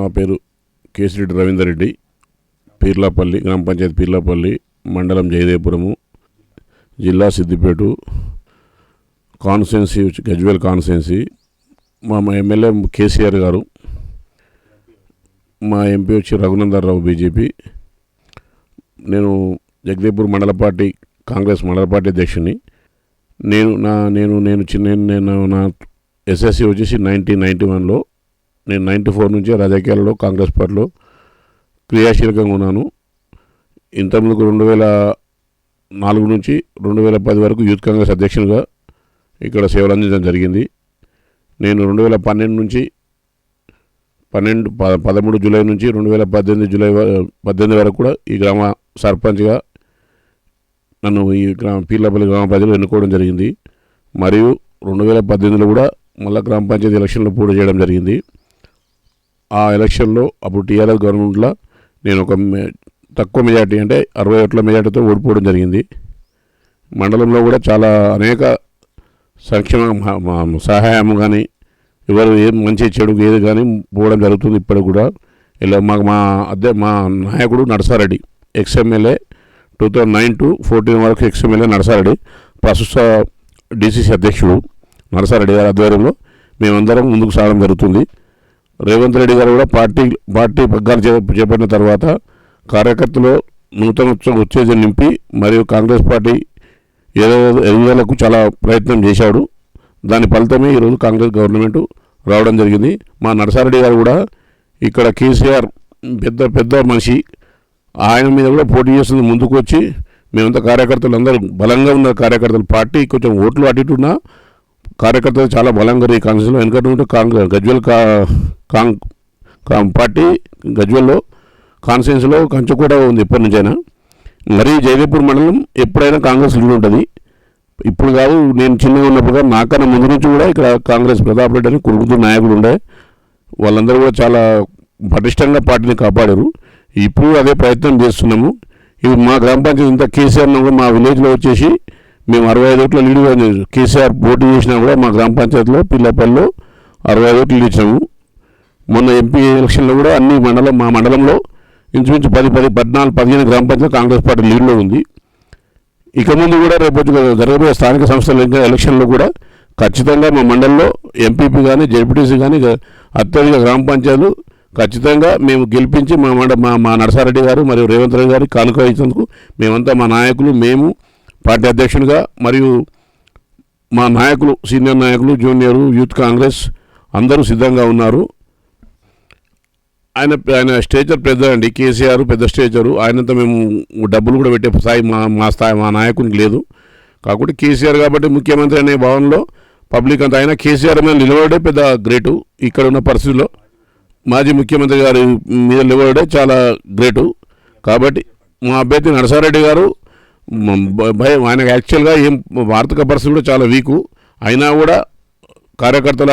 నా పేరు కేసిరెడ్డి రవీందర్ రెడ్డి. పీర్లాపల్లి గ్రామ పంచాయతీ పీర్లాపల్లి మండలం జయదేపురము జిల్లా సిద్దిపేట కాన్స్టెన్సీ వచ్చి గజ్వేల్ కాన్స్టెన్సీ మా మా ఎమ్మెల్యే కేసీఆర్ గారు మా ఎంపీ వచ్చి రఘునందర్ రావు బీజేపీ. నేను జగదేపూర్ మండల పార్టీ కాంగ్రెస్ మండల పార్టీ అధ్యక్షుని నేను నా నేను నేను చిన్న నేను నా ఎస్ఎస్సి వచ్చేసి నైన్టీన్ నైంటీ వన్లో నేను నైంటీ ఫోర్ నుంచి రాజకీయాల్లో కాంగ్రెస్ పార్టీలో క్రియాశీలకంగా ఉన్నాను. ఇంతకుముందుకు రెండు వేల నాలుగు నుంచి రెండు వేల పది వరకు యూత్ కాంగ్రెస్ అధ్యక్షునిగా ఇక్కడ సేవలు అందించడం జరిగింది. నేను రెండు వేల పన్నెండు నుంచి పన్నెండు ప పదమూడు జూలై నుంచి రెండు వేల పద్దెనిమిది జూలై పద్దెనిమిది వరకు కూడా ఈ గ్రామ సర్పంచ్గా నన్ను ఈ గ్రామ పీర్లపల్లి గ్రామ ప్రజలు ఎన్నుకోవడం జరిగింది. మరియు రెండు వేల పద్దెనిమిదిలో కూడా మళ్ళా గ్రామ పంచాయతీ ఎలక్షన్లో పోటీ చేయడం జరిగింది. ఆ ఎలక్షన్లో అప్పుడు టీఆర్ఎస్ గవర్నమెంట్లో నేను ఒక తక్కువ మెజార్టీ అంటే అరవై ఓట్ల మెజార్టీతో ఓడిపోవడం జరిగింది. మండలంలో కూడా చాలా అనేక సంక్షేమ సహాయం కానీ ఎవరు ఏం మంచి చెడు ఏది కానీ పోవడం జరుగుతుంది ఇప్పటికి కూడా. ఇలా మాకు మా అద్దె మా నాయకుడు Nadasareddy ex MLA two thousand nine to fourteen వరకు ఎక్స్ఎమ్ఎల్ఏ నడసారెడ్డి ప్రస్తుత డిసిసి అధ్యక్షుడు నరసారెడ్డి గారి ఆధ్వర్యంలో మేమందరం ముందుకు సాగడం జరుగుతుంది. రేవంత్ రెడ్డి గారు కూడా పార్టీ పార్టీ పగ్గాలు చేపట్టిన తర్వాత కార్యకర్తలు నూతన ఉత్సవం ఉత్తేజం నింపి మరియు కాంగ్రెస్ పార్టీ ఎదుగుదలకు చాలా ప్రయత్నం చేశాడు. దాని ఫలితమే ఈరోజు కాంగ్రెస్ గవర్నమెంట్ రావడం జరిగింది. మా నరసారెడ్డి గారు కూడా ఇక్కడ కేసీఆర్ పెద్ద పెద్ద మనిషి. ఆయన మీద కూడా పోటీ చేస్తుంది ముందుకు వచ్చి మేమంతా కార్యకర్తలు అందరూ బలంగా ఉన్న కార్యకర్తలు. పార్టీ కొంచెం ఓట్లు అటు ఇటు కార్యకర్తలు చాలా బలంగా ఈ కాంగ్రెస్లో ఎందుకంటే కాంగ్రెస్ గజ్వల్ కా కాంగ్ కా- పార్టీ గజ్వల్లో కాన్స్టిట్యున్సీలో కంచు కూడా ఉంది ఎప్పటి నుంచైనా. మరీ జయదేపూర్ మండలం ఎప్పుడైనా కాంగ్రెస్ లీడ్ ఉంటుంది. ఇప్పుడు కాదు నేను చిన్నగా ఉన్నప్పుడు నాకన్నా ముందు నుంచి కూడా ఇక్కడ కాంగ్రెస్ ప్రతాప్ రెడ్డి అని కురుగుతూ నాయకులు ఉండే. వాళ్ళందరూ కూడా చాలా పటిష్టంగా పార్టీని కాపాడారు. ఇప్పుడు అదే ప్రయత్నం చేస్తున్నాము. ఇవి మా గ్రామ పంచాయతీ ఇంత కేసీఆర్ మా విలేజ్లో వచ్చేసి మేము అరవై ఐదు ఓట్లు లీడ్ కేసీఆర్ పోటీ చేసినా కూడా మా గ్రామ పంచాయతీలో పిల్లపల్లిలో అరవై ఐదు ఓట్లు ఇచ్చాము మొన్న ఎంపీ ఎలక్షన్లో కూడా అన్ని మండలం మా మండలంలో ఇంచుమించు పది పది పద్నాలుగు పదిహేను గ్రామ పంచాయతీ కాంగ్రెస్ పార్టీ లీడ్లో ఉంది. ఇక ముందు కూడా రేపు జరగబోయే స్థానిక సంస్థల ఎలక్షన్లో కూడా ఖచ్చితంగా మా మండలంలో ఎంపీపీ కానీ జెడ్పీటీసీ కానీ అత్యధిక గ్రామ పంచాయతీలు ఖచ్చితంగా మేము గెలిపించి మా మండ మా మా నరసారెడ్డి గారు మరియు రేవంత్ రెడ్డి గారి కానుక ఇచ్చినందుకు మేమంతా మా నాయకులు మేము పార్టీ అధ్యక్షునిగా మరియు మా నాయకులు సీనియర్ నాయకులు జూనియర్ యూత్ కాంగ్రెస్ అందరూ సిద్ధంగా ఉన్నారు. ఆయన ఆయన స్టేచర్ పెద్ద అండి కేసీఆర్ పెద్ద స్టేచరు ఆయనంతా మేము డబ్బులు కూడా పెట్టే స్థాయి మా మా స్థాయి మా నాయకునికి లేదు. కాకుండా కేసీఆర్ కాబట్టి ముఖ్యమంత్రి అనే భావనలో పబ్లిక్ అంతా ఆయన కేసీఆర్ మీద నిలబడే పెద్ద గ్రేటు ఇక్కడ ఉన్న పరిస్థితుల్లో మాజీ ముఖ్యమంత్రి గారి మీద నిలబడే చాలా గ్రేటు. కాబట్టి మా అభ్యర్థి నరసారెడ్డి గారు భయం. ఆయన యాక్చువల్గా ఏం ఆర్థిక పరిస్థితి కూడా చాలా వీకు. అయినా కూడా కార్యకర్తల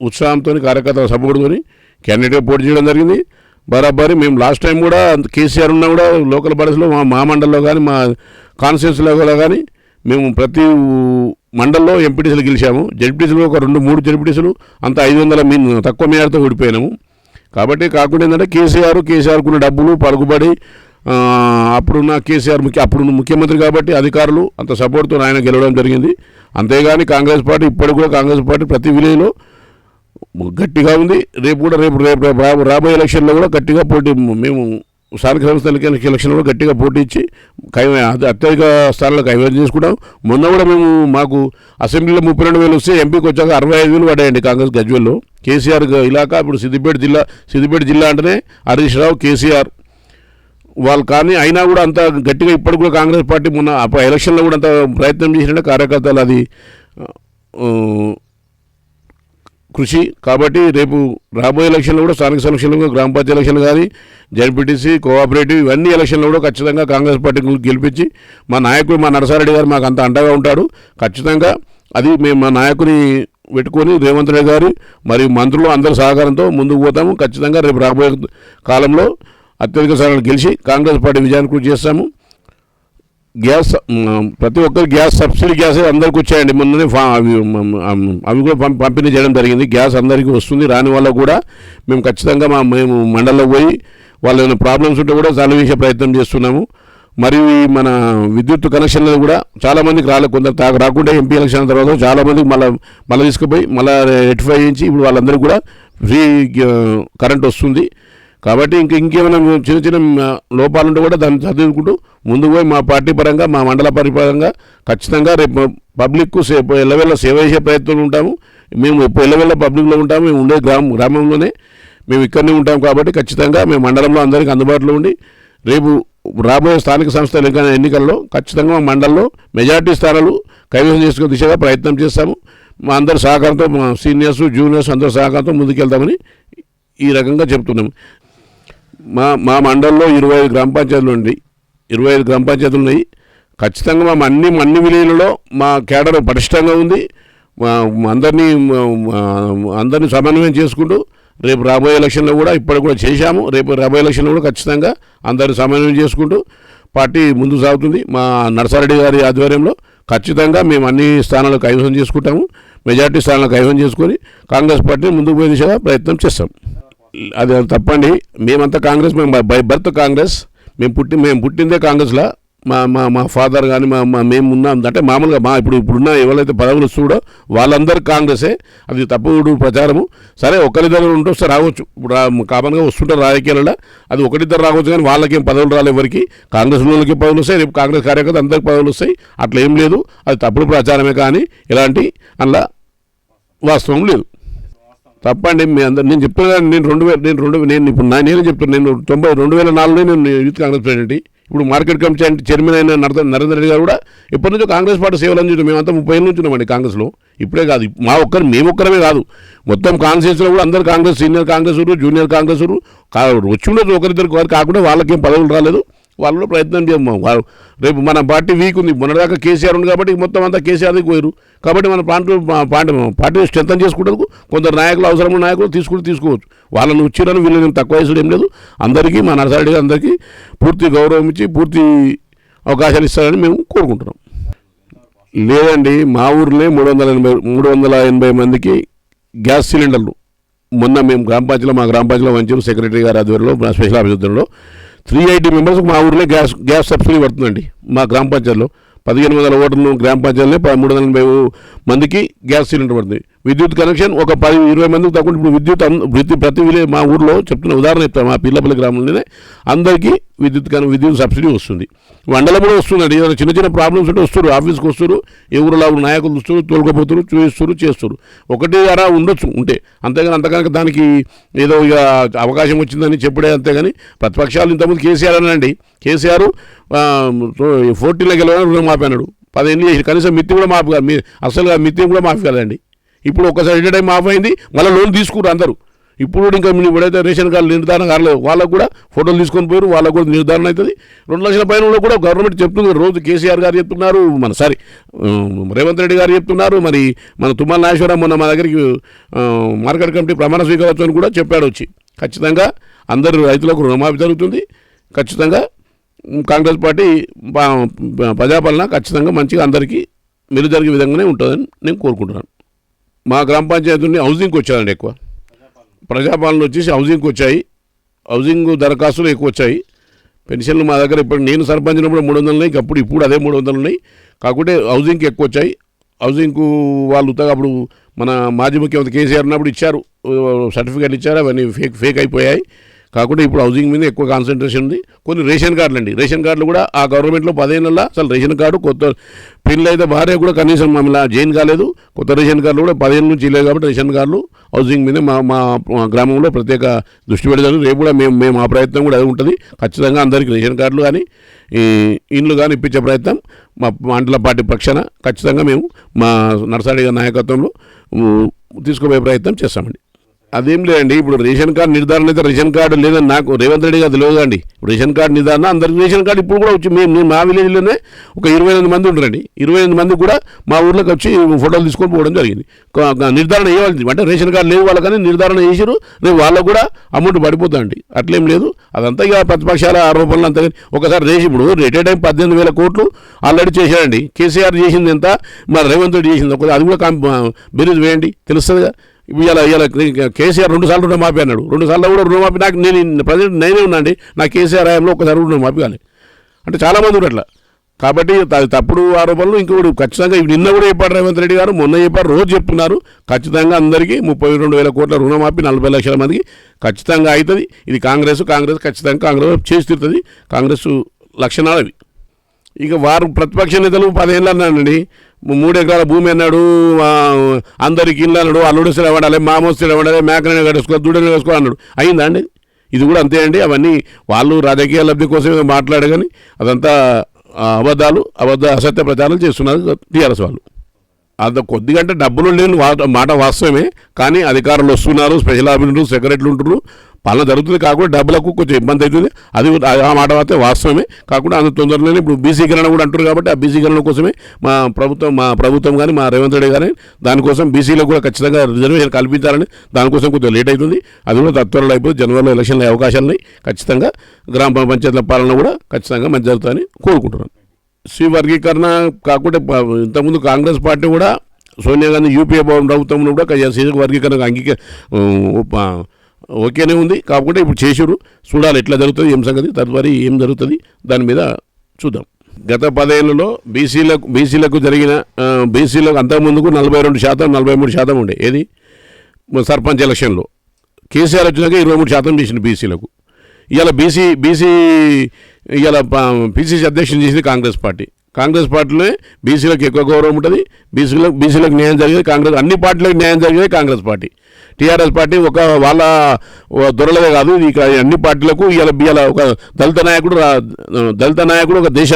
ఉత్సాహంతో కార్యకర్తల సపోర్ట్తో క్యాండిడేట్గా పోటీ చేయడం జరిగింది. బరాబరి మేము లాస్ట్ టైం కూడా కేసీఆర్ ఉన్నా కూడా లోకల్ బాడీస్లో మా మా మండల్లో కానీ మా కాన్స్టిట్యూన్సీలో కానీ మేము ప్రతి మండల్లో ఎంపీటీసీలు గెలిచాము. జడ్పీటీసీలు ఒక రెండు మూడు జడ్పీటీసీలు అంత ఐదు వందల మీ తక్కువ మేరతో ఓడిపోయినాము. కాబట్టి కాకుండా ఏంటంటే కేసీఆర్ కేసీఆర్కున్న డబ్బులు పలుకుబడి అప్పుడున్న కేసీఆర్ ముఖ్య అప్పుడున్న ముఖ్యమంత్రి కాబట్టి అధికారులు అంత సపోర్ట్తో ఆయన గెలవడం జరిగింది. అంతేగాని కాంగ్రెస్ పార్టీ ఇప్పటికి కూడా కాంగ్రెస్ పార్టీ ప్రతి విలేజ్లో గట్టిగా ఉంది. రేపు కూడా రేపు రేపు రేపు రాబోయే ఎలక్షన్లో కూడా గట్టిగా పోటీ మేము స్థానిక సంస్థల ఎలక్షన్లో కూడా గట్టిగా పోటీ ఇచ్చి కై అత్యధిక స్థానాల్లో కైవసం చేసుకున్నాం మొన్న కూడా మేము మాకు అసెంబ్లీలో ముప్పై రెండు వేలు వస్తే ఎంపీకి వచ్చాక అరవై ఐదు వేలు పడ్డాయండి కాంగ్రెస్ గజ్వెల్లో. కేసీఆర్ గ- ఇలాకా ఇప్పుడు సిద్దిపేట జిల్లా సిద్దిపేట జిల్లా అంటేనే హరీష్ రావు కేసీఆర్ వాళ్ళు కానీ అయినా కూడా అంత గట్టిగా ఇప్పటికి కూడా కాంగ్రెస్ పార్టీ మొన్న ఎలక్షన్లో కూడా అంత ప్రయత్నం చేసినట్టే కార్యకర్తలు అది కృషి. కాబట్టి రేపు రాబోయే ఎలక్షన్లో కూడా స్థానిక ఎలక్షన్లు గ్రామ పంచాయతీ ఎలక్షన్లు కానీ జడ్పీటీసీ కోఆపరేటివ్ ఇవన్నీ ఎలక్షన్లో కూడా ఖచ్చితంగా కాంగ్రెస్ పార్టీని గెలిపించి మా నాయకుడు మా నరసారెడ్డి గారు మాకు అంత అండగా ఉంటాడు. ఖచ్చితంగా అది మేము మా నాయకుని పెట్టుకొని రేవంత్ రెడ్డి గారు మరియు మంత్రులు అందరి సహకారంతో ముందుకు పోతాము. ఖచ్చితంగా రేపు రాబోయే కాలంలో అత్యధిక స్థానాలు గెలిచి కాంగ్రెస్ పార్టీ విజయాన్ని కృషి చేస్తాము. గ్యాస్ ప్రతి ఒక్కరు గ్యాస్ సబ్సిడీ గ్యాస్ అందరికి వచ్చాయండి. మొన్ననే ఫా- అవి అవి కూడా పంపిణీ చేయడం జరిగింది. గ్యాస్ అందరికీ వస్తుంది రాని వల్ల కూడా మేము ఖచ్చితంగా మా మేము మండలంలో పోయి వాళ్ళ ఏమైనా ప్రాబ్లమ్స్ ఉంటే కూడా సాల్వ్ చేసే ప్రయత్నం చేస్తున్నాము. మరియు ఈ మన విద్యుత్ కనెక్షన్లు కూడా చాలామందికి రాలే కొంత కొందరు తాకు రాకుండా ఎంపీ ఎలక్షన్ తర్వాత చాలామందికి మళ్ళీ మళ్ళీ తీసుకుపోయి మళ్ళీ రెటిఫై చేయించి ఇప్పుడు వాళ్ళందరికీ కూడా ఫ్రీ కరెంట్ వస్తుంది. కాబట్టి ఇంక ఇంకేమైనా చిన్న చిన్న లోపాలుంటే లోపాలు ఉంటే కూడా దాన్ని చదువుకుంటూ ముందుకు పోయి మా పార్టీ పరంగా మా మండల పరిపరంగా ఖచ్చితంగా రేపు పబ్లిక్కు సే ఎల్లవేళ సేవ చేసే ప్రయత్నంలో ఉంటాము. మేము ఎప్పుడు ఎల్లవేళ పబ్లిక్లో ఉంటాము. మేము ఉండే గ్రామం గ్రామంలోనే మేము ఇక్కడనే ఉంటాం కాబట్టి ఖచ్చితంగా మేము మండలంలో అందరికీ అందుబాటులో ఉండి రేపు రాబోయే స్థానిక సంస్థల ఎన్నిక- ఎన్నికల్లో ఖచ్చితంగా మా మండలంలో మెజార్టీ స్థానాలు కైవసం చేసుకునే దిశగా ప్రయత్నం చేస్తాము. మా అందరి సహకారంతో మా సీనియర్స్ జూనియర్స్ అందరి సహకారంతో ముందుకెళ్తామని ఈ రకంగా చెప్తున్నాము. మా మా మండలంలో ఇరవై ఐదు గ్రామ పంచాయతీలు ఉండి ఇరవై ఐదు గ్రామ పంచాయతీలు ఉన్నాయి. ఖచ్చితంగా మా అన్ని అన్ని విలేజ్లలో మా కేడర్ పటిష్టంగా ఉంది. అందరినీ అందరినీ సమన్వయం చేసుకుంటూ రేపు రాబోయే ఎలక్షన్లో కూడా ఇప్పటికి కూడా చేశాము. రేపు రాబోయే ఎలక్షన్లో కూడా ఖచ్చితంగా అందరిని సమన్వయం చేసుకుంటూ పార్టీ ముందుకు సాగుతుంది. మా నరసారెడ్డి గారి ఆధ్వర్యంలో ఖచ్చితంగా మేము అన్ని స్థానాలకు కైవసం చేసుకుంటాము. మెజార్టీ స్థానాలు కైవసం చేసుకొని కాంగ్రెస్ పార్టీని ముందుకు పోయే దిశగా ప్రయత్నం చేస్తాం. అది తప్పండి. మేమంతా కాంగ్రెస్ మేము బై బర్త్ కాంగ్రెస్. మేము పుట్టి మేము పుట్టిందే కాంగ్రెస్లో. మా మా మా ఫాదర్ కానీ మా మా మేము ఉన్నాం అంటే మామూలుగా మా ఇప్పుడు ఇప్పుడున్న ఎవరైతే పదవులు వస్తుడో వాళ్ళందరూ కాంగ్రెసే. అది తప్పుడు ప్రచారము. సరే ఒకరిద్దరు ఉంటే వస్తే రావచ్చు. ఇప్పుడు కామన్గా వస్తుంటారు రాజకీయాలలో. అది ఒకరిద్దరు రావచ్చు కానీ వాళ్ళకేం పదవులు రాలేదు ఎవరికి. కాంగ్రెస్ వాళ్ళకి పదవులు వస్తాయి. రేపు కాంగ్రెస్ కార్యకర్త అందరికి పదవులు వస్తాయి. అట్లా ఏం లేదు. అది తప్పుడు ప్రచారమే కానీ ఇలాంటి అందులో వాస్తవం లేదు. తప్పండి మీ అందరు నేను చెప్తున్నాను నేను రెండు వేల నేను రెండు నేను ఇప్పుడు నా నేనే చెప్తున్నాను నేను తొంభై రెండు వేల నాలుగులో నేను యూత్ కాంగ్రెస్ ప్రెసిడెంట్. ఇప్పుడు మార్కెట్ కమిటీ చైర్మన్ అయిన నరేంద్ర నరేంద్ర రెడ్డి గారు కూడా ఎప్పటి నుంచో కాంగ్రెస్ పార్టీ సేవలు అని అందించాం మేమంతా ముప్పై ఏళ్ళు నుంచి కాంగ్రెస్లో. ఇప్పుడే కాదు మా ఒక్కరు మేము ఒక్కరమే కాదు. మొత్తం కాన్స్టిట్యూన్సీలో కూడా అందరు కాంగ్రెస్ సీనియర్ కాంగ్రెస్ జూనియర్ కాంగ్రెస్ వచ్చి ఉండదు ఒకరిద్దరు వారు కాకుండా వాళ్ళకేం పదవులు రాలేదు. వాళ్ళు ప్రయత్నం చేయము వాళ్ళు రేపు మన పార్టీ వీక్ ఉంది. మొన్నటిదాకా కేసీఆర్ ఉంది కాబట్టి మొత్తం అంతా కేసీఆర్కి పోయారు కాబట్టి మన పార్టీ పార్టీ పార్టీని స్ట్రెంతన్ చేసుకుంటూ కొందరు నాయకులు అవసరమైన నాయకులు తీసుకుంటూ తీసుకోవచ్చు. వాళ్ళని వచ్చిరని వీళ్ళని తక్కువ వయసులో ఏం లేదు. అందరికీ మా నర్సారెడ్డి గారు అందరికీ పూర్తి గౌరవం ఇచ్చి పూర్తి అవకాశాలు ఇస్తారని మేము కోరుకుంటున్నాం. లేదండి మా ఊర్లో మూడు వందల ఎనభై మూడు వందల ఎనభై మందికి గ్యాస్ సిలిండర్లు. మొన్న మేము గ్రామ పంచాయతీలో మా గ్రామ పంచాయతీలో మంచి సెక్రటరీ గారి ఆధ్వర్యంలో special office three eighty members మా ఊర్లో గ్యాస్ గ్యాస్ సబ్సిడీ పడుతుందండి మా గ్రామ పంచాయతీలో. పదిహేను వందల ఓటర్లు గ్రామ పంచాయతీలో మూడు వందల ఎనభై మందికి గ్యాస్ సిలిండర్ పడుతుంది. విద్యుత్ కనెక్షన్ ఒక పది ఇరవై మందికి తక్కువ ఇప్పుడు విద్యుత్ ప్రతి ప్రతి విలేజ్ మా ఊర్లో చెప్తున్న ఉదాహరణ చెప్తాను మా పిల్లపల్లి గ్రామంలోనే అందరికీ విద్యుత్ కన విద్యుత్ సబ్సిడీ వస్తుంది. మండలం కూడా వస్తుందండి ఏదైనా చిన్న చిన్న ప్రాబ్లమ్స్ ఉంటే వస్తారు ఆఫీస్కి వస్తారు ఎవరులా నాయకులు వస్తారు తోలుకపోతారు చూపిస్తారు చేస్తారు ఒకటి అలా ఉండొచ్చు ఉంటే. అంతేగాని అంతకనుక దానికి ఏదో ఇక అవకాశం వచ్చిందని చెప్పడే అంతేగాని ప్రతిపక్షాలు ఇంతకుముందు కేసీఆర్ అనండి కేసీఆర్ ఫోర్టీన్లో గెలవని రుణమాఫీ అన్నాడు. పదిహేను చేసి కనీసం మిత్తి కూడా మాఫీ కాదు. మీ అసలు మిత్తి కూడా మాఫీ కాదండి. ఇప్పుడు ఒకసారి ఎట్ టైం మాఫీ అయింది మళ్ళీ లోన్ తీసుకురు అందరూ. ఇప్పుడు కూడా ఇంకా మీరు ఎప్పుడైతే రేషన్ కార్డు నిర్ధారణ కాలేదు వాళ్ళకు కూడా ఫోటోలు తీసుకొని పోయారు వాళ్ళకు కూడా నిర్ధారణ అవుతుంది. రెండు లక్షల పైన కూడా కూడా గవర్నమెంట్ చెప్తుంది రోజు కేసీఆర్ గారు చెప్తున్నారు మన సారీ రేవంత్ రెడ్డి గారు చెప్తున్నారు మరి మన తుమ్మల నాగేశ్వరరావు మొన్న మా దగ్గరికి మార్కెట్ కమిటీ ప్రమాణ స్వీకారోత్సవం కూడా చెప్పాడు వచ్చి. ఖచ్చితంగా అందరు రైతులకు రుణమాఫీ జరుగుతుంది. ఖచ్చితంగా కాంగ్రెస్ పార్టీ ప్రజాపాలన ఖచ్చితంగా మంచిగా అందరికీ మెలు జరిగే విధంగానే ఉంటుందని నేను కోరుకుంటున్నాను. మా గ్రామ పంచాయతీ నుండి హౌసింగ్కి వచ్చారండి ఎక్కువ. ప్రజాపాలన వచ్చేసి హౌసింగ్కి వచ్చాయి. హౌసింగ్ దరఖాస్తులు ఎక్కువ వచ్చాయి. పెన్షన్లు మా దగ్గర ఇప్పుడు నేను సర్పంచ్ ఉన్నప్పుడు మూడు వందలు ఉన్నాయి అప్పుడు ఇప్పుడు అదే మూడు వందలు ఉన్నాయి. కాకుంటే హౌసింగ్కి ఎక్కువ వచ్చాయి. హౌసింగ్కు వాళ్ళు అప్పుడు మన మాజీ ముఖ్యమంత్రి కేసీఆర్ ఉన్నప్పుడు ఇచ్చారు సర్టిఫికేట్లు ఇచ్చారు అవన్నీ ఫేక్ ఫేక్ అయిపోయాయి. కాకుండా ఇప్పుడు హౌసింగ్ మీద ఎక్కువ కాన్సన్ట్రేషన్ ఉంది. కొన్ని రేషన్ కార్డులు అండి. రేషన్ కార్డులు కూడా ఆ గవర్నమెంట్లో పదిహేనుల అసలు రేషన్ కార్డు కొత్త పిల్లలు అయితే భార్య కూడా కనీసం మమ్మల్ని జైన్ కాలేదు. కొత్త రేషన్ కార్డులు కూడా పదిహేను నుంచి లేదు కాబట్టి రేషన్ కార్డులు హౌసింగ్ మీద మా మా గ్రామంలో ప్రత్యేక దృష్టి పెడతారు. రేపు కూడా మేము మేము ఆ ప్రయత్నం కూడా అది ఉంటుంది. ఖచ్చితంగా అందరికీ రేషన్ కార్డులు కానీ ఈ ఇండ్లు కానీ ఇప్పించే ప్రయత్నం మా మండల పార్టీ పక్షాన ఖచ్చితంగా మేము మా నర్సాడి గారి నాయకత్వంలో తీసుకుపోయే ప్రయత్నం చేస్తామండి. అదేం లేదండి ఇప్పుడు రేషన్ కార్డు నిర్ధారణ అయితే రేషన్ కార్డు లేదని నాకు రేవంత్ రెడ్డి గారు తెలియదండి రేషన్ కార్డు నిర్ధారణ అందరికి రేషన్ కార్డు ఇప్పుడు కూడా వచ్చి మేము మా విలేజ్లోనే ఒక ఇరవై ఎనిమిది మంది ఉంటారండి. ఇరవై ఎనిమిది మంది కూడా మా ఊర్లోకి వచ్చి ఫోటోలు తీసుకొని పోవడం జరిగింది. నిర్ధారణ వేయాలి అంటే రేషన్ కార్డు లేదు వాళ్ళకని నిర్ధారణ చేసారు రేపు వాళ్ళకు కూడా అమౌంట్ పడిపోతుందండి. అట్లేం లేదు. అదంతా ఇక ప్రతిపక్షాల ఆరోపణలు అంతా కానీ ఒకసారి రేసి ఇప్పుడు రేటే టైం పద్దెనిమిది వేల కోట్లు ఆల్రెడీ చేశారండి. కేసీఆర్ చేసింది ఎంత? మరి రేవంత్ రెడ్డి చేసింది. ఒకసారి అది కూడా కాం- బెరీజ్ వేయండి. తెలుస్తుందిగా ఇలా ఇలా కేసీఆర్ రెండు సార్లు రుణమాఫీ అన్నాడు. రెండు సార్లు కూడా రుణమాఫీ నాకు నేను ప్రజెంట్ నేనే ఉన్నాండి నా కేసీఆర్ హయాంలో ఒకసారి రుణమాఫీ కాలే. అంటే చాలామంది ఉన్నారు అట్లా. కాబట్టి తప్పుడు ఆరోపణలు ఇంకొకటి ఖచ్చితంగా నిన్న కూడా చెప్పారు రేవంత్ రెడ్డి గారు మొన్న చెప్పారు రోజు చెప్తున్నారు. ఖచ్చితంగా అందరికీ ముప్పై రెండు వేల కోట్ల రుణమాఫీ నలభై లక్షల మందికి ఖచ్చితంగా అవుతుంది. ఇది కాంగ్రెస్ కాంగ్రెస్ ఖచ్చితంగా కాంగ్రెస్ చేసి తీరుతుంది. కాంగ్రెస్ లక్షణాలు అవి. ఇక వారు ప్రతిపక్ష నేతలు పదేళ్ళు అన్నానండి మూడు ఎకరాల భూమి అన్నాడు అందరికి ఇల్లు అన్నాడు అల్లుడు ఇవ్వడాలి మామూలు ఇవ్వడాలి మేకనే కట్టుకో దూడని వేసుకో అన్నాడు. అయిందా అండి? ఇది కూడా అంతే అండి అవన్నీ వాళ్ళు రాజకీయ లబ్ధి కోసమే మాట్లాడు కానీ అదంతా అబద్ధాలు అబద్ధ అసత్య ప్రచారం చేస్తున్నారు టీఆర్ఎస్ వాళ్ళు. అంత కొద్దిగా అంటే డబ్బులు లేని మాట వాస్తవమే కానీ అధికారులు వస్తున్నారు స్పెషల్ ఆఫీసర్లు సెక్రటరీలు ఉంటున్నారు పాలన జరుగుతుంది కాకుండా డబ్బులకు కొంచెం ఇబ్బంది అవుతుంది. అది ఆ మాట అయితే వాస్తవమే. కాకుండా అంత తొందరలోనే ఇప్పుడు బీసీకరణ కూడా అంటారు కాబట్టి ఆ బీసీకరణ కోసమే మా ప్రభుత్వం మా ప్రభుత్వం కానీ మా రేవంత్ రెడ్డి కానీ దానికోసం బీసీలకు కూడా ఖచ్చితంగా రిజర్వేషన్ కల్పించాలని దానికోసం కొంచెం లేట్ అవుతుంది. అది కూడా తత్వరలో అయిపోయి జనవరిలో ఎలక్షన్లు అయ్యే అవకాశాలు ఉన్నాయి. ఖచ్చితంగా గ్రామ పంచాయతీల పాలన కూడా ఖచ్చితంగా మంచి జరుగుతుందని కోరుకుంటున్నాను. సి వర్గీకరణ కాకుండా ఇంతకుముందు కాంగ్రెస్ పార్టీ కూడా సోనియా గాంధీ యూపీఏ ప్రభుత్వంలో కూడా సి వర్గీకరణ అంగీక ఓకేనే ఉంది. కాకుండా ఇప్పుడు చేసారు చూడాలి ఎట్లా జరుగుతుంది ఏం సంగతి. తదుపరి ఏం జరుగుతుంది దాని మీద చూద్దాం. గత పదేళ్ళలో బీసీలకు బీసీలకు జరిగిన బీసీలకు అంతకుముందుకు నలభై రెండు శాతం నలభై మూడు శాతం ఉండే. ఏది? సర్పంచ్ ఎలక్షన్లో. కేసీఆర్ వచ్చినాక ఇరవై మూడు శాతం చేసింది బీసీలకు. ఇవాళ బీసీ బీసీ ఇవాళ పీసీసీ అధ్యక్షుని చేసింది కాంగ్రెస్ పార్టీ. కాంగ్రెస్ పార్టీలో బీసీలకు ఎక్కువ గౌరవం ఉంటుంది. బీసీలకు బీసీలకు న్యాయం జరిగేది కాంగ్రెస్ అన్ని పార్టీలకు న్యాయం జరిగేది కాంగ్రెస్ పార్టీ. టీఆర్ఎస్ పార్టీ ఒక వాళ్ళ ఓ కాదు. ఇక అన్ని పార్టీలకు ఇవాళ ఇవాళ ఒక దళిత నాయకుడు దళిత నాయకుడు ఒక దేశ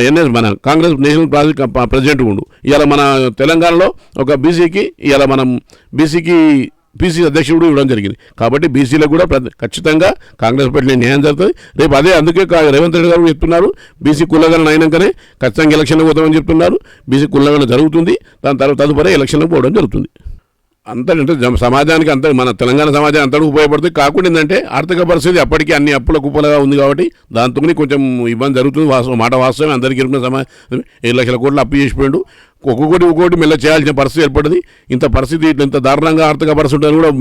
ఎన్ఎస్ మన కాంగ్రెస్ నేషనల్ పార్టీ ప్రెసిడెంట్ ఉండు. ఇవాళ మన తెలంగాణలో ఒక బీసీకి ఇవాళ మనం బీసీకి బీసీ అధ్యక్షుడు ఇవ్వడం జరిగింది. కాబట్టి బీసీలకు కూడా ప్రతి- ఖచ్చితంగా కాంగ్రెస్ పార్టీలో న్యాయం జరుగుతుంది. రేపు అదే అందుకే కా- రేవంత్ రెడ్డి గారు చెప్తున్నారు బీసీ కుల్లగణన అయినాకనే ఖచ్చితంగా ఎలక్షన్లు పోతామని చెప్తున్నారు. బీసీ కుల్లగణన జరుగుతుంది. దాని తర్వాత తదుపరి ఎలక్షన్లకు పోవడం జరుగుతుంది. అంతకంటే సమాజానికి అంత మన తెలంగాణ సమాజం అంతకు ఉపయోగపడుతుంది. కాకుండా ఏంటంటే ఆర్థిక పరిస్థితి అప్పటికి అన్ని అప్పుల కుప్పలుగా ఉంది కాబట్టి దాంతో కొంచెం ఇబ్బంది జరుగుతుంది. వాస్తవం మాట వాస్తవమే. అందరికీ ఇరుకున్న సమా ఏడు లక్షల కోట్లు అప్పు చేసిపోయాడు. ఒక్కొక్కటి ఒక్కొక్కటి మెల్ల చేయాల్సిన పరిస్థితి ఏర్పడింది. ఇంత పరిస్థితి ఇట్లా ఇంత దారుణంగా ఆర్థిక పరిస్థితి ఉంటుందని కూడా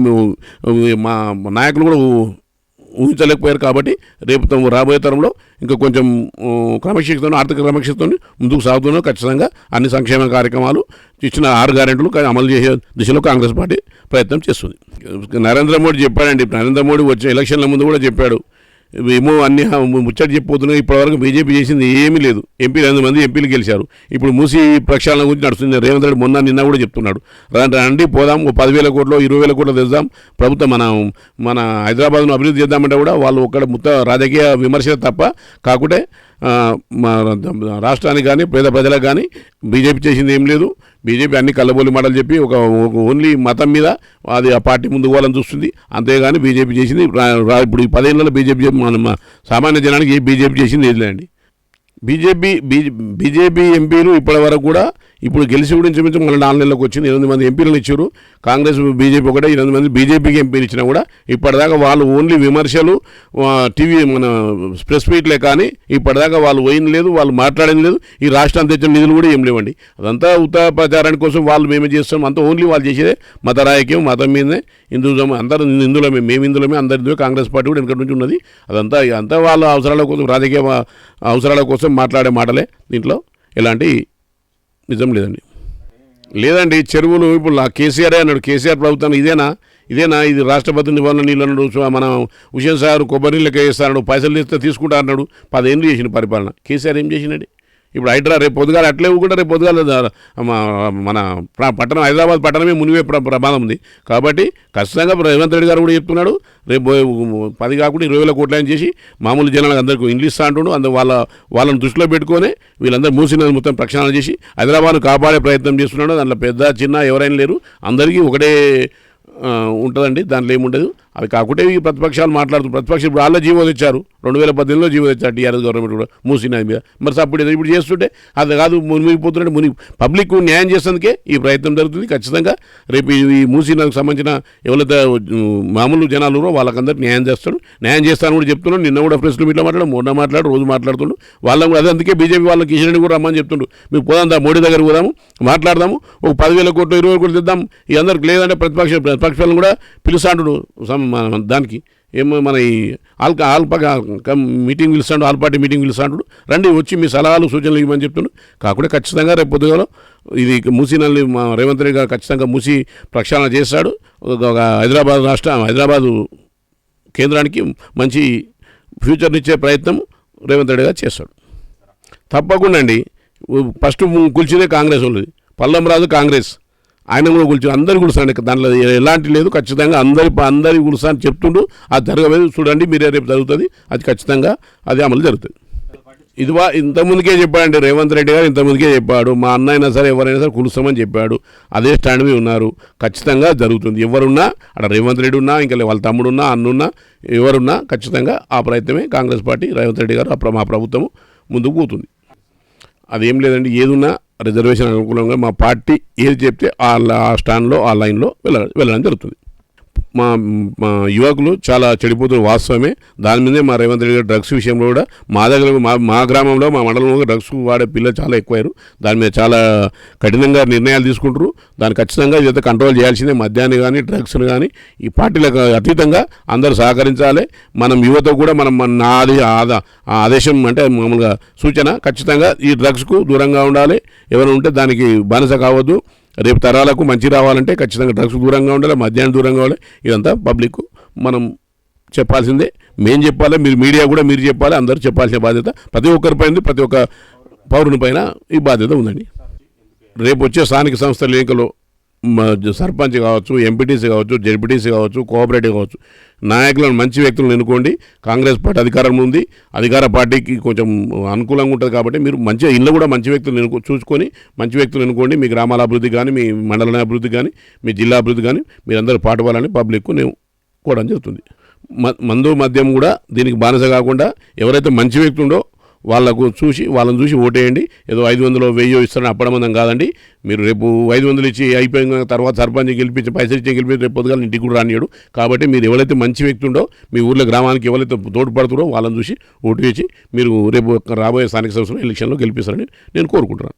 మా నాయకులు కూడా ఊహించలేకపోయారు కాబట్టి రేపు తమ రాబోయే తరంలో ఇంకా కొంచెం క్రమశిక్షణతో ఆర్థిక క్రమశిక్షణతో ముందుకు సాగుతున్నా ఖచ్చితంగా అన్ని సంక్షేమ కార్యక్రమాలు ఇచ్చిన ఆరు గ్యారెంటీలు అమలు చేసే దిశలో కాంగ్రెస్ పార్టీ ప్రయత్నం చేస్తుంది. నరేంద్ర మోడీ చెప్పాడండి నరేంద్ర మోడీ వచ్చే ఎలక్షన్ల ముందు కూడా చెప్పాడు. ఏమో అన్ని హ- ముచ్చట చెప్పబోతున్నాయి. ఇప్పటివరకు బీజేపీ చేసింది ఏమీ లేదు. ఎంపీలు ఎనిమిది మంది ఎంపీలు గెలిచారు. ఇప్పుడు మూసి ప్రక్షాళన గురించి నడుస్తుంది. రేవంత్ రెడ్డి మొన్న నిన్న కూడా చెప్తున్నాడు. రండి పోదాం. ఓ పదివేల కోట్లు ఇరవై వేల కోట్లు తెద్దాం. ప్రభుత్వం మన మన హైదరాబాద్ను అభివృద్ధి చేద్దామంటే కూడా వాళ్ళు ఒక్కడ ముత్త రాజకీయ విమర్శలు తప్ప కాకుంటే మా రాష్ట్రానికి కానీ పేద ప్రజలకు కానీ బీజేపీ చేసింది ఏం లేదు. బీజేపీ అన్ని కళ్ళబోలి మాటలు చెప్పి ఒక ఓన్లీ మతం మీద అది ఆ పార్టీ ముందుకు పోవాలని చూస్తుంది. అంతేగాని బీజేపీ చేసింది ఇప్పుడు ఈ పదిహేనులలో బీజేపీ మన సామాన్య జనానికి బీజేపీ చేసింది ఏదిలేండి బీజేపీ బీజేపీ ఎంపీలు ఇప్పటి వరకు కూడా ఇప్పుడు గెలిచి కూడా ఇంచుమించు మళ్ళీ నాలుగు నెలలకు వచ్చింది. ఎనిమిది మంది ఎంపీలను ఇచ్చారు. కాంగ్రెస్ బీజేపీ ఒకటే ఎనిమిది మంది బీజేపీకి ఎంపీలు ఇచ్చినా కూడా ఇప్పటిదాకా వాళ్ళు ఓన్లీ విమర్శలు టీవీ మన ప్రెస్ మీట్లే కానీ ఇప్పటిదాకా వాళ్ళు పోయింది లేదు వాళ్ళు మాట్లాడింది లేదు. ఈ రాష్ట్రానికి తెచ్చిన నిధులు కూడా ఏం లేవండి. అదంతా ఉత్తర ప్రచారానికి కోసం వాళ్ళు మేమే చేస్తాం. అంతా ఓన్లీ వాళ్ళు చేసేదే మత రాజకీయం మతం మీదనే. హిందూజం అందరూ ఇందులోమే మేము ఇందులోమే అందరి కాంగ్రెస్ పార్టీ కూడా వెనకటి నుంచి ఉన్నది. అదంతా అంతా వాళ్ళ అవసరాల కోసం రాజకీయ అవసరాల కోసం మాట్లాడే మాటలే దీంట్లో. ఎలాంటి నిజం లేదండి. లేదండి చెరువులు ఇప్పుడు నా కేసీఆర్ అన్నాడు. కేసీఆర్ ప్రభుత్వం ఇదేనా? ఇదేనా? ఇది రాష్ట్రపతి నిబంధన నీళ్ళు అన్నాడు. సో మన హుషేన్ సార్ కొబ్బరి నీళ్ళకి వేస్తాడు పైసలు తీస్తే తీసుకుంటా అన్నాడు. పదేళ్ళు చేసిన పరిపాలన? కేసీఆర్ ఏం చేసినాడు ఇప్పుడు హైడ్రా రేపు పొద్దుగాల అట్లే కూడా రేపు పొద్దుగాల మన పట్టణం హైదరాబాద్ పట్టణమే మునివే ప్ర- ప్రమాదం ఉంది. కాబట్టి ఖచ్చితంగా రేవంత్ రెడ్డి గారు కూడా చెప్తున్నాడు రేపు పది కాకుండా ఇరవై వేల కోట్లని చేసి మామూలు జనాలకు అందరికీ ఇంగ్లీష్ అంటుండు. అందరు వాళ్ళ వాళ్ళని దృష్టిలో పెట్టుకొని వీళ్ళందరూ మూసిన మొత్తం ప్రక్షాళన చేసి హైదరాబాద్ను కాపాడే ప్రయత్నం చేస్తున్నాడు. దాంట్లో పెద్ద చిన్న ఎవరైనా లేరు. అందరికీ ఒకటే ఉంటుందండి. దాంట్లో ఏముండదు. అది కాకుంటే ఈ ప్రతిపక్షాలు మాట్లాడుతూ ప్రతిపక్షం ఇప్పుడు వాళ్ళ జీవో తెచ్చారు. రెండు వేల పద్దెనిమిదిలో జీవో తెచ్చారు టీఆర్ఎస్ గవర్నమెంట్ కూడా మూసిన మీద. మరి అప్పుడు ఇప్పుడు చేస్తుంటే అది కాదు మునిగిపోతుంటే మునిగి పబ్లిక్ న్యాయం చేసేందుకే ఈ ప్రయత్నం జరుగుతుంది. ఖచ్చితంగా రేపు ఈ- మూసినకు సంబంధించిన ఎవరైతే మామూలు జనాలు ఉన్నారో న్యాయం చేస్తాడు. న్యాయం చేస్తాను కూడా చెప్తున్నాడు. నిన్న కూడా ప్రెస్ మీట్లో మాట్లాడు మొన్న మాట్లాడు రోజు మాట్లాడుతుండు. వాళ్ళని కూడా అదే అందుకే బీజేపీ వాళ్ళకి కిషన్ రెడ్డి కూడా రమ్మని చెప్తుండు. మీకు పోదాం మోడీ దగ్గర పోదాము మాట్లాడదాము ఒక పదివేల కోట్లు ఇరవై కోట్లు తెద్దాం. ఈ అందరికి లేదంటే ప్రతిపక్ష ప్రతిపక్షాలను కూడా పిలుస్తాడు మన- దానికి? ఏమో మన ఈ ఆల్ ఆల్పగా మీటింగ్ పిలుస్తాడు ఆల్ పార్టీ మీటింగ్ పిలుస్తాడు. రండి వచ్చి మీ సలహాలు సూచనలు ఇవ్వమని చెప్తుండు. కాకుండా ఖచ్చితంగా రేపు పొద్దుగాలో ఇది మూసీ నల్లి మా రేవంత్ రెడ్డి గారు ఖచ్చితంగా మూసి ప్రక్షాళన చేస్తాడు. ఒక హైదరాబాద్ రాష్ట్ర హైదరాబాదు కేంద్రానికి మంచి ఫ్యూచర్నిచ్చే ప్రయత్నం రేవంత్ రెడ్డి గారు చేస్తాడు. తప్పకుండా అండి. ఫస్ట్ కూల్చిందే కాంగ్రెస్ వాళ్ళది. పల్లం రాజు కాంగ్రెస్. ఆయన కూడా కూర్చొని అందరు కూర్చోండి దాంట్లో ఎలాంటి లేదు. ఖచ్చితంగా అందరి అందరి కూర్చొని అని చెప్తుండు అది జరగలేదు చూడండి మీరే రేపు జరుగుతుంది. అది ఖచ్చితంగా అది అమలు జరుగుతుంది. ఇది వా ఇంతకుముందుకే చెప్పాడండి రేవంత్ రెడ్డి గారు ఇంతకుముందుకే చెప్పాడు. మా అన్న అయినా సరే ఎవరైనా సరే కులుస్తామని చెప్పాడు. అదే స్టాండ్ మీద ఉన్నారు. ఖచ్చితంగా జరుగుతుంది. ఎవరున్నా అక్కడ రేవంత్ రెడ్డి ఉన్నా ఇంకా వాళ్ళ తమ్ముడున్నా అన్నున్నా ఎవరున్నా ఖచ్చితంగా ఆ ప్రయత్నమే కాంగ్రెస్ పార్టీ రేవంత్ రెడ్డి గారు మా ప్రభుత్వం ముందుకు పోతుంది. అదేం లేదండి ఏదున్నా రిజర్వేషన్ అనుకూలంగా మా పార్టీ ఏది చెప్తే ఆ ఆ స్టాండ్లో ఆ లైన్లో వెళ్ళ వెళ్ళడం జరుగుతుంది. మా యువకులు చాలా చెడిపోతున్న వాస్తవమే. దాని మీదే మా రేవంత్ రెడ్డి గారు డ్రగ్స్ విషయంలో కూడా మా దగ్గర మా మా గ్రామంలో మా మండలంలో డ్రగ్స్ వాడే పిల్లలు చాలా ఎక్కువయ్యారు. దాని మీద చాలా కఠినంగా నిర్ణయాలు తీసుకుంటారు. దాన్ని ఖచ్చితంగా ఇదంతా కంట్రోల్ చేయాల్సిందే. మద్యాన్ని కానీ డ్రగ్స్ని కానీ ఈ పార్టీలకు అతీతంగా అందరూ సహకరించాలి. మనం యువత కూడా మనం మన నా ఆదా ఆ ఆదేశం అంటే మామూలుగా సూచన. ఖచ్చితంగా ఈ డ్రగ్స్కు దూరంగా ఉండాలి. ఎవరు ఉంటే దానికి బానిస కావద్దు. రేపు తరాలకు మంచి రావాలంటే ఖచ్చితంగా డ్రగ్స్ దూరంగా ఉండాలి మధ్యాహ్నం దూరంగా ఉండాలి. ఇదంతా పబ్లిక్ మనం చెప్పాల్సిందే. మేం చెప్పాలి మీరు మీడియా కూడా మీరు చెప్పాలి అందరూ చెప్పాల్సిన బాధ్యత. ప్రతి ఒక్కరి పైన ప్రతి ఒక్క పౌరుని పైన ఈ బాధ్యత ఉందండి. రేపు వచ్చే స్థానిక సంస్థల ఎన్నికలో సర్పంచ్ కావచ్చు ఎంపీటీసీ కావచ్చు జెడ్పీటీసీ కావచ్చు కోఆపరేటివ్ కావచ్చు నాయకులను మంచి వ్యక్తులను ఎన్నుకోండి కాంగ్రెస్ పార్టీ అధికారం ఉంది అధికార పార్టీకి కొంచెం అనుకూలంగా ఉంటుంది కాబట్టి మీరు మంచిగా ఇల్లు కూడా మంచి వ్యక్తులను ఎన్నుకో చూసుకొని మంచి వ్యక్తులు ఎన్నుకోండి మీ గ్రామాల అభివృద్ధి కానీ మీ మండల అభివృద్ధి కానీ మీ జిల్లా అభివృద్ధి కానీ మీరందరూ పాటుపడాలని పబ్లిక్కు నేను కోవడం జరుగుతుంది. మ- మందు మద్యం కూడా దీనికి బానిస కాకుండా ఎవరైతే మంచి వ్యక్తి ఉండో వాళ్ళకు చూసి వాళ్ళని చూసి ఓటేయండి. ఏదో ఐదు వందలు వెయ్యో ఇస్తారని అప్పడమందం కాదండి. మీరు రేపు ఐదు వందలు ఇచ్చి అయిపోయిన తర్వాత సర్పంచ్ గెలిపించి పైసలు ఇచ్చి గెలిపించి రేపు పొద్దుగా ఇంటికి కూడా రానియడు. కాబట్టి మీరు ఎవరైతే మంచి వ్యక్తి ఉండో మీ ఊర్లో గ్రామానికి ఎవరైతే తోడ్పడుతారో వాళ్ళని చూసి ఓటు వేసి మీరు రేపు రాబోయే స్థానిక సంస్థలు ఎలక్షన్లో గెలిపిస్తారని నేను కోరుకుంటున్నాను.